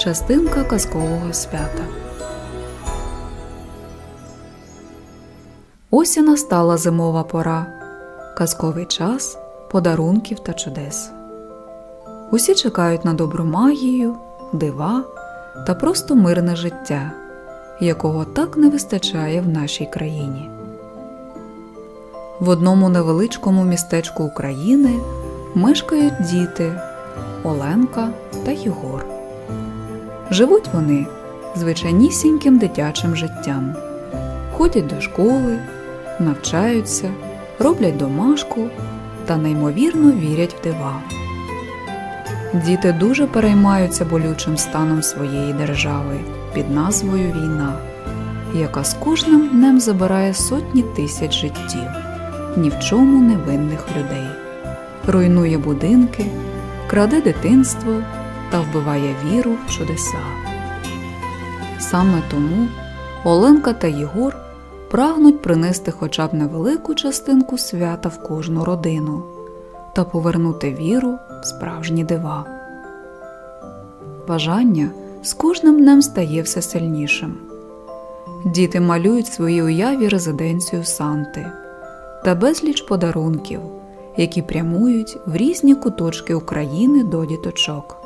Частинка казкового свята. Ось і настала зимова пора, казковий час подарунків та чудес. Усі чекають на добру магію, дива та просто мирне життя, якого так не вистачає в нашій країні. В одному невеличкому містечку України мешкають діти Оленка та Єгор. Живуть вони звичайнісіньким дитячим життям, ходять до школи, навчаються, роблять домашку та неймовірно вірять в дива. Діти дуже переймаються болючим станом своєї держави під назвою Війна, яка з кожним днем забирає сотні тисяч життів ні в чому невинних людей, руйнує будинки, краде дитинство та вбиває віру в чудеса. Саме тому Оленка та Єгор прагнуть принести хоча б невелику частинку свята в кожну родину та повернути віру в справжні дива. Бажання з кожним днем стає все сильнішим. Діти малюють в своїй уяві резиденцію Санти та безліч подарунків, які прямують в різні куточки України до діточок.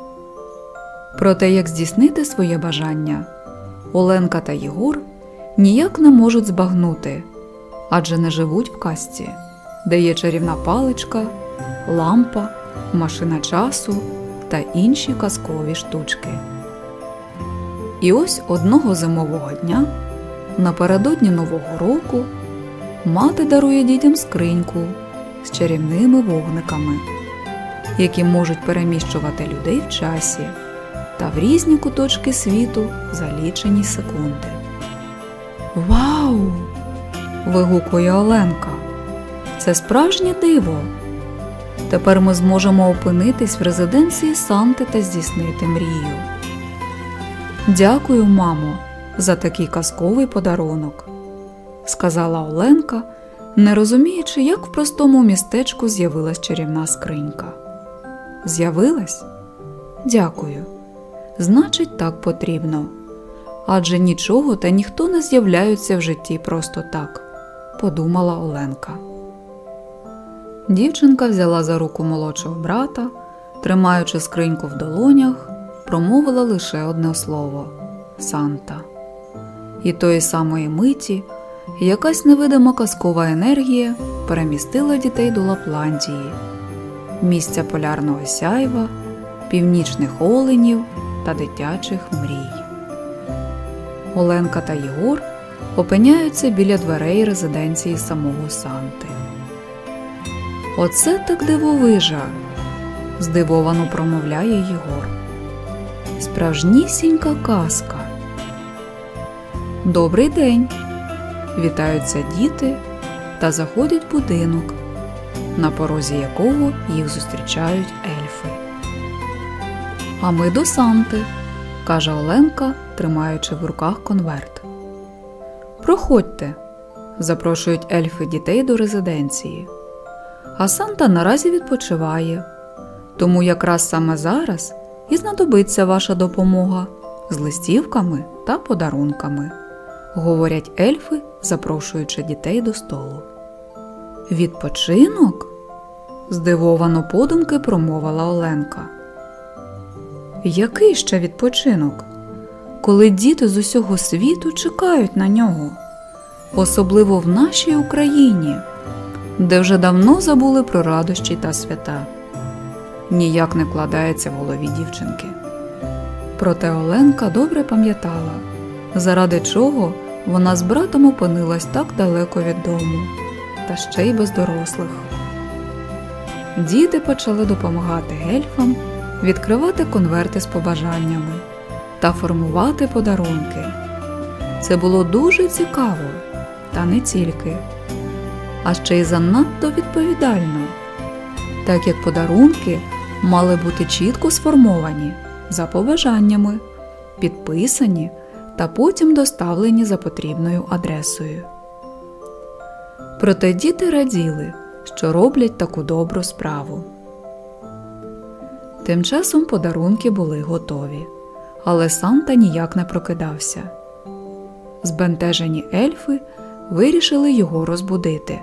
Про те, як здійснити своє бажання, Оленка та Єгор ніяк не можуть збагнути, адже не живуть в казці, де є чарівна паличка, лампа, машина часу та інші казкові штучки. І ось одного зимового дня, напередодні Нового року, мати дарує дітям скриньку з чарівними вогниками, які можуть переміщувати людей в часі та в різні куточки світу за лічені секунди. Вау! вигукує Оленка. Це справжнє диво. Тепер ми зможемо опинитись в резиденції Санти та здійснити мрію. Дякую, мамо, за такий казковий подарунок, сказала Оленка, не розуміючи, як в простому містечку з'явилась чарівна скринька. З'явилась? Дякую. Значить, так потрібно. Адже нічого та ніхто не з'являються в житті просто так, подумала Оленка. Дівчинка взяла за руку молодшого брата, тримаючи скриньку в долонях, промовила лише одне слово Санта. І тої самої миті якась невидима казкова енергія перемістила дітей до Лапландії, місця полярного сяйва, північних оленів та дитячих мрій. Оленка та Єгор опиняються біля дверей резиденції самого Санти. Оце так дивовижа, здивовано промовляє Єгор. Справжнісінька казка. Добрий день. Вітаються діти та заходять в будинок, на порозі якого їх зустрічають ельфи. А ми до Санти, каже Оленка, тримаючи в руках конверт. Проходьте, запрошують ельфи дітей до резиденції. А Санта наразі відпочиває, тому якраз саме зараз і знадобиться ваша допомога з листівками та подарунками, говорять ельфи, запрошуючи дітей до столу. Відпочинок? здивовано подумки промовила Оленка. Який ще відпочинок? Коли діти з усього світу чекають на нього, особливо в нашій Україні, де вже давно забули про радощі та свята. Ніяк не вкладається в голові дівчинки. Проте Оленка добре пам'ятала, заради чого вона з братом опинилась так далеко від дому, та ще й без дорослих. Діти почали допомагати ельфам відкривати конверти з побажаннями та формувати подарунки. Це було дуже цікаво, та не тільки, а ще й занадто відповідально, так як подарунки мали бути чітко сформовані за побажаннями, підписані та потім доставлені за потрібною адресою. Проте діти раділи, що роблять таку добру справу. Тим часом подарунки були готові, але Санта ніяк не прокидався. Збентежені ельфи вирішили його розбудити,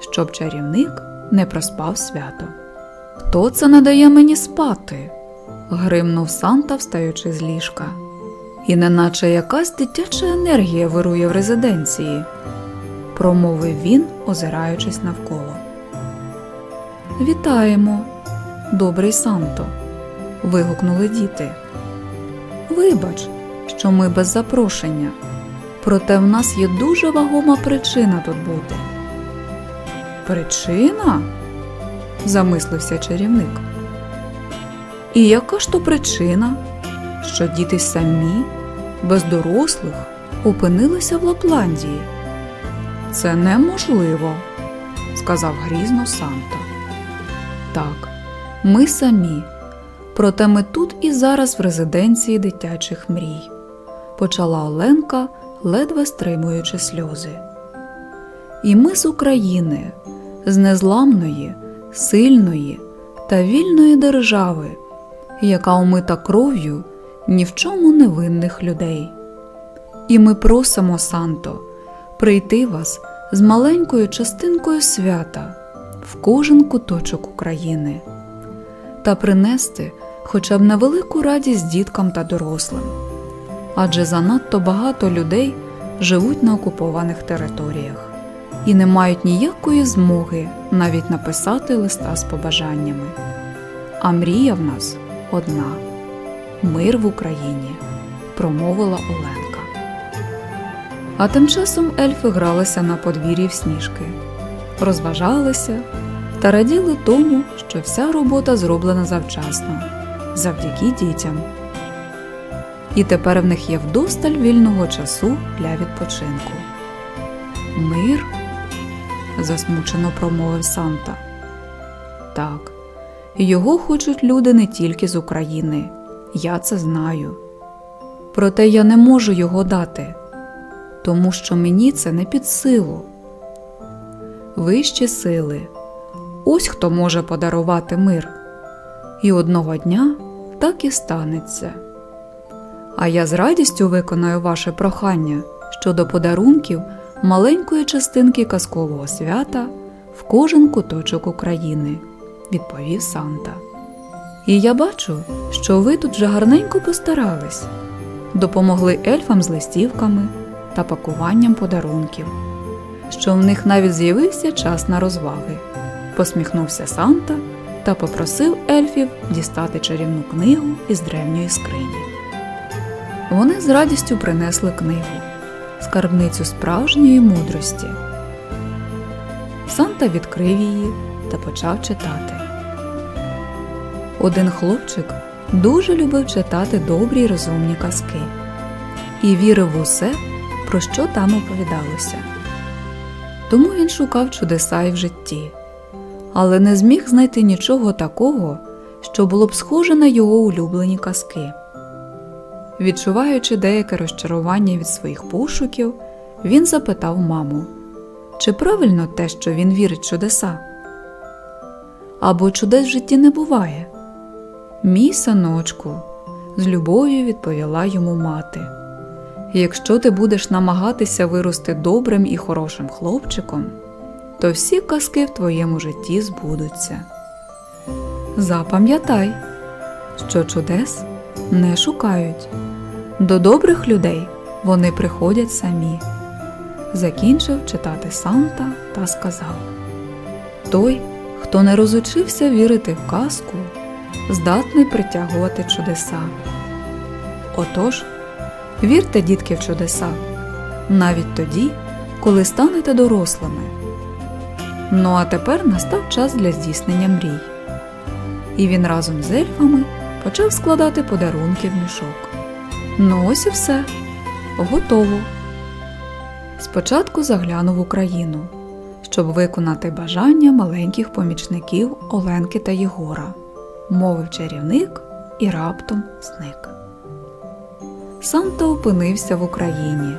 щоб чарівник не проспав свято. Хто це не дає мені спати? гримнув Санта, встаючи з ліжка. І неначе якась дитяча енергія вирує в резиденції, промовив він, озираючись навколо. Вітаємо, добрий Санто. вигукнули діти. Вибач, що ми без запрошення, проте в нас є дуже вагома причина тут бути. Причина? замислився чарівник. І яка ж то причина, що діти самі, без дорослих, опинилися в Лапландії? Це неможливо, сказав грізно Санта. Так, ми самі, проте ми тут і зараз в резиденції дитячих мрій, почала Оленка, ледве стримуючи сльози. І ми з України, з незламної, сильної та вільної держави, яка омита кров'ю ні в чому невинних людей. І ми просимо, Санто, прийти вас з маленькою частинкою свята в кожен куточок України та принести хоча б невелику радість діткам та дорослим. Адже занадто багато людей живуть на окупованих територіях і не мають ніякої змоги навіть написати листа з побажаннями. А мрія в нас одна мир в Україні, промовила Оленка. А тим часом ельфи гралися на подвір'ї в сніжки, розважалися та раділи тому, що вся робота зроблена завчасно, завдяки дітям. І тепер в них є вдосталь вільного часу для відпочинку. Мир? засмучено промовив Санта. Так, його хочуть люди не тільки з України, я це знаю. Проте я не можу його дати, тому що мені це не під силу. Вищі сили ось хто може подарувати мир. І одного дня так і станеться. А я з радістю виконаю ваше прохання щодо подарунків маленької частинки казкового свята в кожен куточок України, відповів Санта. І я бачу, що ви тут вже гарненько постарались, допомогли ельфам з листівками та пакуванням подарунків, що в них навіть з'явився час на розваги. Посміхнувся Санта та попросив ельфів дістати чарівну книгу із древньої скрині. Вони з радістю принесли книгу, скарбницю справжньої мудрості. Санта відкрив її та почав читати. Один хлопчик дуже любив читати добрі й розумні казки і вірив в усе, про що там оповідалося. Тому він шукав чудеса й в житті, але не зміг знайти нічого такого, що було б схоже на його улюблені казки. Відчуваючи деяке розчарування від своїх пошуків, він запитав маму, чи правильно те, що він вірить чудеса? Або чудес в житті не буває. Мій синочку, з любов'ю відповіла йому мати. Якщо ти будеш намагатися вирости добрим і хорошим хлопчиком, то всі казки в твоєму житті збудуться. Запам'ятай, що чудес не шукають. До добрих людей вони приходять самі. Закінчив читати Санта та сказав: Той, хто не розучився вірити в казку, здатний притягувати чудеса. Отож, вірте, дітки, в чудеса, навіть тоді, коли станете дорослими. Ну а тепер настав час для здійснення мрій. І він разом з ельфами почав складати подарунки в мішок. Ну ось і все. Готово. Спочатку заглянув Україну, щоб виконати бажання маленьких помічників Оленки та Єгора, мовив чарівник і раптом зник. Санта опинився в Україні.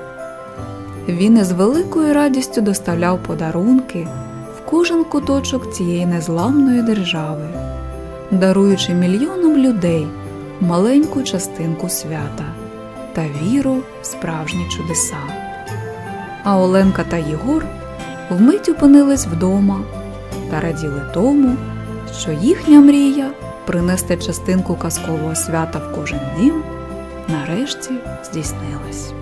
Він із великою радістю доставляв подарунки кожен куточок цієї незламної держави, даруючи мільйонам людей маленьку частинку свята та віру в справжні чудеса. А Оленка та Єгор вмить опинились вдома та раділи тому, що їхня мрія принести частинку казкового свята в кожен дім нарешті здійснилась.